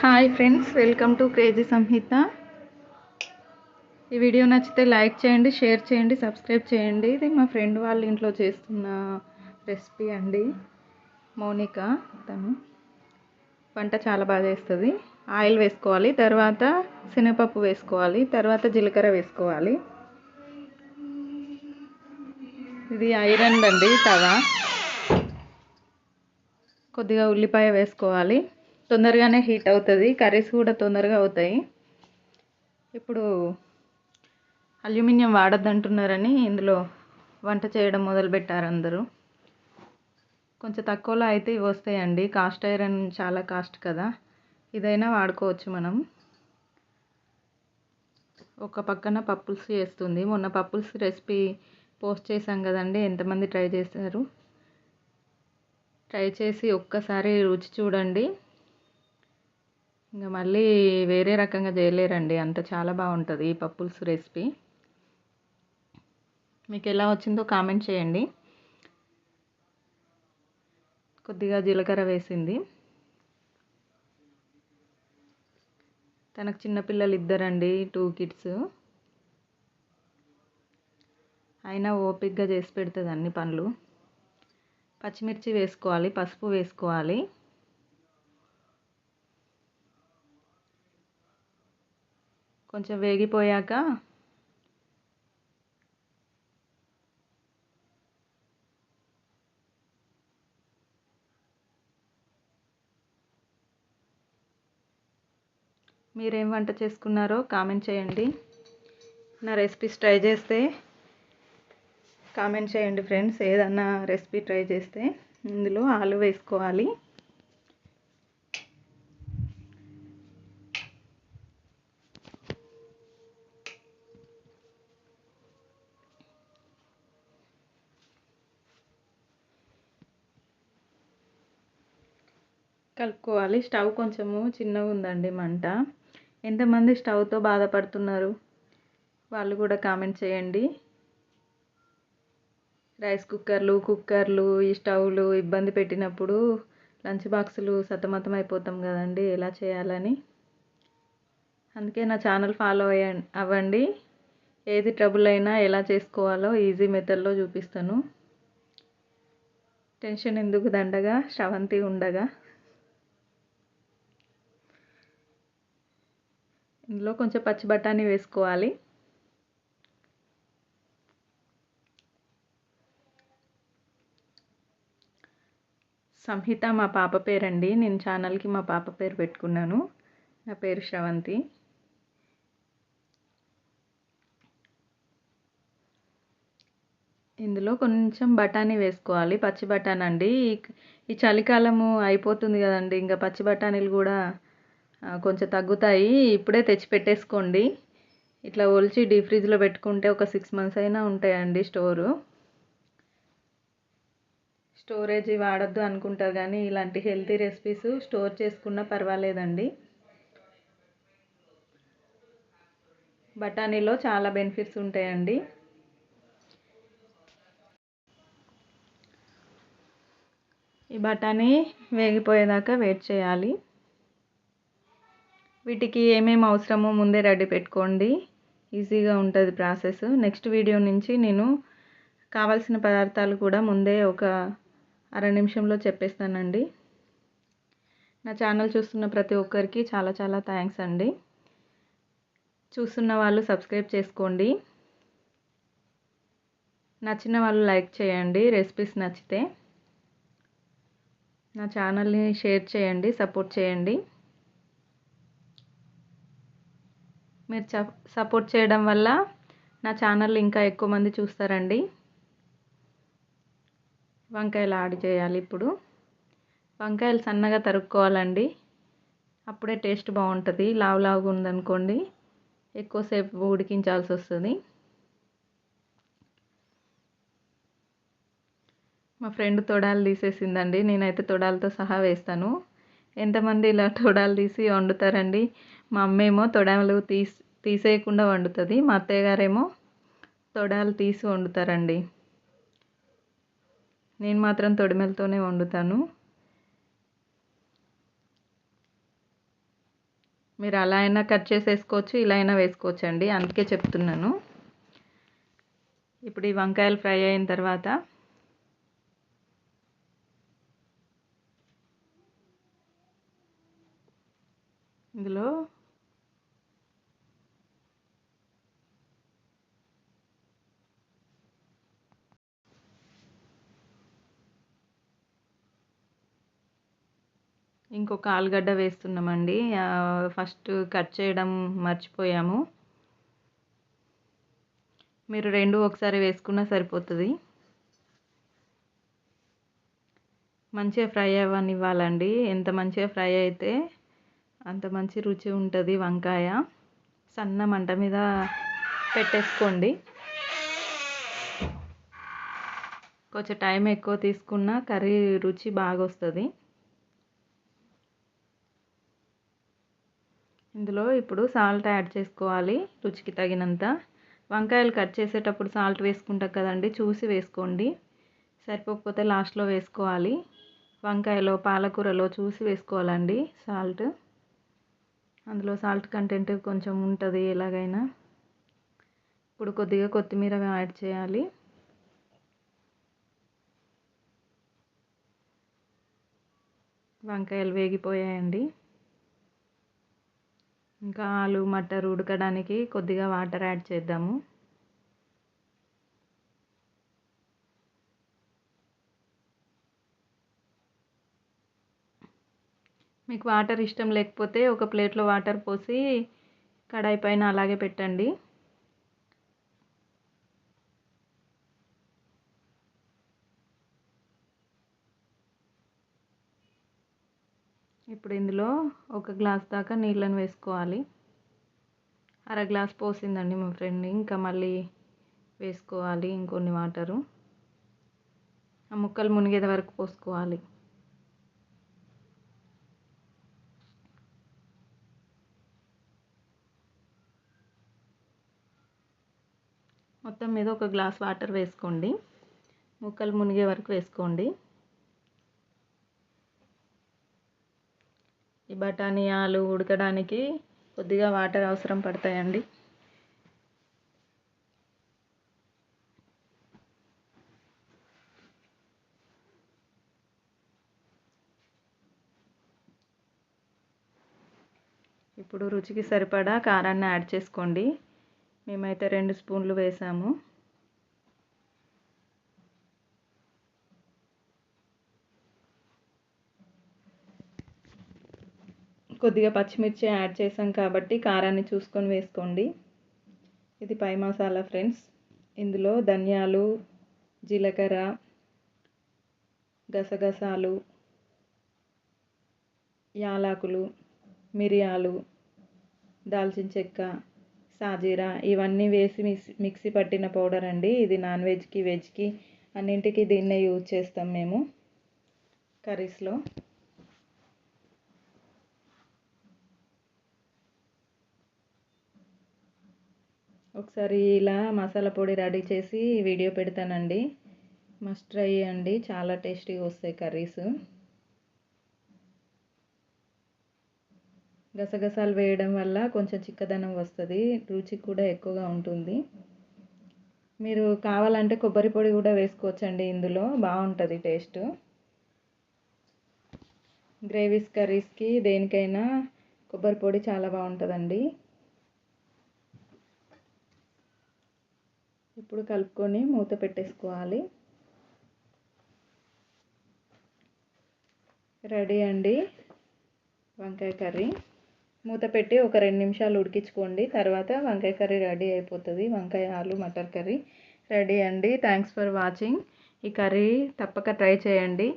Hi friends welcome to crazy Samhita ఈ video నచ్చితే like చేయండి షేర్ చేయండి సబ్స్క్రైబ్ చేయండి. ఇది మా ఫ్రెండ్ వాళ్ళ ఇంట్లో చేస్తున్న రెసిపీ అండి. మౌనిక తను వంట చాలా బాగా చేస్తుంది. ఆయిల్ వేసుకోవాలి తర్వాత శనగపప్పు వేసుకోవాలి తర్వాత జీలకర్ర వేసుకోవాలి. ఇది ఐరన్ అండి తవా. కొద్దిగా ఉల్లిపాయ వేసుకోవాలి. తొందరగానే హీట్ అవుతుంది. కర్రీస్ కూడా తొందరగా అవుతాయి. ఇప్పుడు అల్యూమినియం వాడద్దంటున్నారని ఇందులో వంట చేయడం మొదలుపెట్టారు అందరూ. కొంచెం తక్కువలో అయితే ఇవి వస్తాయండి. కాస్ట్ ఐరన్ చాలా కాస్ట్ కదా. ఇదైనా వాడుకోవచ్చు మనం. ఒక పక్కన పప్పుల్స్ చేస్తుంది. మొన్న పప్పుల్స్ రెసిపీ పోస్ట్ చేశాం కదండి. ఎంతమంది ట్రై చేశారు? ట్రై చేసి ఒక్కసారి రుచి చూడండి. ఇంకా మళ్ళీ వేరే రకంగా చేయలేరండి. అంత చాలా బాగుంటుంది ఈ పప్పుల్స్ రెసిపీ. మీకు ఎలా వచ్చిందో కామెంట్ చేయండి. కొద్దిగా జీలకర్ర వేసింది. తనకు చిన్నపిల్లలు ఇద్దరండి టూ కిడ్స్. అయినా ఓపిక్గా చేసి పెడుతుంది అన్ని పనులు పచ్చిమిర్చి వేసుకోవాలి పసుపు వేసుకోవాలి. కొంచెం వేగిపోయాక మీరేం వంట చేసుకున్నారో కామెంట్ చేయండి. నా రెసిపీస్ ట్రై చేస్తే కామెంట్ చేయండి ఫ్రెండ్స్ ఏదన్నా రెసిపీ ట్రై చేస్తే ఇందులో ఆలు వేసుకోవాలి. కలుపుకోవాలి. స్టవ్ కొంచెము చిన్నగా ఉందండి మంట. ఎంతమంది స్టవ్తో బాధపడుతున్నారు? వాళ్ళు కూడా కామెంట్ చేయండి. రైస్ కుక్కర్లు కుక్కర్లు ఈ స్టవ్లు ఇబ్బంది పెట్టినప్పుడు లంచ్ బాక్సులు సతమతం అయిపోతాం కదండి ఎలా చేయాలని? అందుకే నా ఛానల్ ఫాలో అయ్య అవ్వండి. ఏది ట్రబుల్ అయినా ఎలా చేసుకోవాలో ఈజీ మెథడ్లో చూపిస్తాను. టెన్షన్ ఎందుకు దండగా? శ్రవంతి ఉండగా. ఇందులో కొంచెం పచ్చి బఠానీ వేసుకోవాలి. సంహిత మా పాప పేరండి. నేను ఛానల్కి మా పాప పేరు పెట్టుకున్నాను. నా పేరు శ్రవంతి. ఇందులో కొంచెం బఠానీ వేసుకోవాలి. పచ్చి బఠానీ అండి. ఈ చలికాలము అయిపోతుంది కదండి. ఇంకా పచ్చి బఠానీలు కూడా కొంచెం తగ్గుతాయి. ఇప్పుడే తెచ్చి పెట్టేసుకోండి. ఇట్లా ఒలిచి డీప్ ఫ్రిడ్జ్లో పెట్టుకుంటే ఒక సిక్స్ మంత్స్ అయినా ఉంటాయండి స్టోరు. స్టోరేజ్ వాడద్దు అనుకుంటారు కానీ ఇలాంటి హెల్తీ రెసిపీస్ స్టోర్ చేసుకున్నా పర్వాలేదండి. బఠానీలో చాలా బెనిఫిట్స్ ఉంటాయండి. ఈ బఠానీ వేగిపోయేదాకా వెయిట్ చేయాలి. వీటికి ఏమేమి అవసరమో ముందే రెడీ పెట్టుకోండి. ఈజీగా ఉంటుంది ప్రాసెస్. నెక్స్ట్ వీడియో నుంచి నేను కావాల్సిన పదార్థాలు కూడా ముందే ఒక అర నిమిషంలో చెప్పేస్తానండి. నా ఛానల్ చూస్తున్న ప్రతి ఒక్కరికి చాలా చాలా థ్యాంక్స్ అండి. చూస్తున్న వాళ్ళు సబ్స్క్రైబ్ చేసుకోండి. నచ్చిన వాళ్ళు లైక్ చేయండి రెసిపీస్ నచ్చితే. నా ఛానల్ని షేర్ చేయండి సపోర్ట్ చేయండి. మీరు సపోర్ట్ చేయడం వల్ల నా ఛానల్ ఇంకా ఎక్కువ మంది చూస్తారండి. వంకాయలు ఆడి చేయాలి ఇప్పుడు. వంకాయలు సన్నగా తరుక్కోవాలండి. అప్పుడే టేస్ట్ బాగుంటుంది. లావు లావుగా ఉందనుకోండి ఎక్కువసేపు ఉడికించాల్సి వస్తుంది. మా ఫ్రెండ్ తొడాలు తీసేసిందండి. నేనైతే తొడాలతో సహా వేస్తాను. ఎంతమంది ఇలా తొడాలు తీసి వండుతారండి? మా అమ్మేమో తొడాలు తీసి తీసేయకుండా వండుతుంది. మా అత్తయ్య గారేమో తొడాలు తీసి వండుతారండి. నేను మాత్రం తొడిమెలతోనే వండుతాను. మీరు అలా అయినా కట్ చేసేసుకోవచ్చు ఇలా అయినా వేసుకోవచ్చు అండి అందుకే చెప్తున్నాను. ఇప్పుడు ఈ వంకాయలు ఫ్రై అయిన తర్వాత ఇందులో ఇంకొక ఆలుగడ్డ వేస్తున్నామండి. ఫస్ట్ కట్ చేయడం మర్చిపోయాము. మీరు రెండు ఒకసారి వేసుకున్నా సరిపోతుంది. మంచిగా ఫ్రై అవ్వనివ్వాలండి. ఎంత మంచిగా ఫ్రై అయితే అంత మంచి రుచి ఉంటుంది వంకాయ. సన్న మంట మీద పెట్టేసుకోండి. కొంచెం టైం ఎక్కువ తీసుకున్న కర్రీ రుచి బాగా వస్తుంది ఇందులో ఇప్పుడు సాల్ట్ యాడ్ చేసుకోవాలి రుచికి తగినంత. వంకాయలు కట్ చేసేటప్పుడు సాల్ట్ వేసుకుంటాం కదండి చూసి వేసుకోండి. సరిపోకపోతే లాస్ట్లో వేసుకోవాలి. వంకాయలో పాలకూరలో చూసి వేసుకోవాలండి సాల్ట్. అందులో సాల్ట్ కంటెంట్ కొంచెం ఉంటుంది ఎలాగైనా. ఇప్పుడు కొద్దిగా కొత్తిమీర యాడ్ చేయాలి. వంకాయలు వేగిపోయాయండి. ఇంకా ఆలు మటర్ ఉడకడానికి కొద్దిగా వాటర్ యాడ్ చేద్దాము. మీకు వాటర్ ఇష్టం లేకపోతే ఒక ప్లేట్లో వాటర్ పోసి కడాయి పైన అలాగే పెట్టండి. ఇప్పుడు ఇందులో ఒక గ్లాస్ దాకా నీళ్ళని వేసుకోవాలి. అర గ్లాస్ పోసిందండి మా ఫ్రెండ్ ఇంకా మళ్ళీ వేసుకోవాలి ఇంకొన్ని వాటరు. ఆ ముక్కలు మునిగేది వరకు పోసుకోవాలి. మొత్తం మీద ఒక గ్లాస్ వాటర్ వేసుకోండి. ముక్కలు మునిగే వరకు వేసుకోండి. ఈ బఠానీ ఆలు ఉడకడానికి కొద్దిగా వాటర్ అవసరం పడతాయండి. ఇప్పుడు రుచికి సరిపడా కారాన్ని యాడ్ చేసుకోండి. మేమైతే రెండు స్పూన్లు వేసాము. కొద్దిగా పచ్చిమిర్చి యాడ్ చేసాం కాబట్టి కారాన్ని చూసుకొని వేసుకోండి. ఇది పై మసాలా ఫ్రెండ్స్. ఇందులో ధనియాలు జీలకర్ర గసగసాలు యాలకులు మిరియాలు దాల్చిన చెక్క సాజీరా ఇవన్నీ వేసి మిక్స్ మిక్సీ పట్టిన పౌడర్ అండి. ఇది నాన్ వెజ్కి వెజ్కి అన్నింటికి దీన్నే యూజ్ చేస్తాం మేము కర్రీస్లో. ఒకసారి ఇలా మసాలా పొడి రెడీ చేసి వీడియో పెడతానండి. మస్ట్ ట్రై అండి. చాలా టేస్టీగా వస్తాయి కర్రీస్. గసగసాలు వేయడం వల్ల కొంచెం చిక్కదనం వస్తుంది రుచి కూడా ఎక్కువగా ఉంటుంది. మీరు కావాలంటే కొబ్బరి పొడి కూడా వేసుకోవచ్చండి ఇందులో బాగుంటుంది టేస్ట్. గ్రేవీస్ కర్రీస్కి దేనికైనా కొబ్బరి పొడి చాలా బాగుంటుందండి. ఇప్పుడు కలుపుకొని మూత పెట్టేసుకోవాలి. రెడీ అండి వంకాయ కర్రీ. మూత పెట్టి ఒక రెండు నిమిషాలు ఉడికించుకోండి. తర్వాత వంకాయ కర్రీ రెడీ అయిపోతుంది. వంకాయ ఆలు మటర్ కర్రీ రెడీ అండి. థ్యాంక్స్ ఫర్ వాచింగ్ ఈ కర్రీ తప్పక ట్రై చేయండి.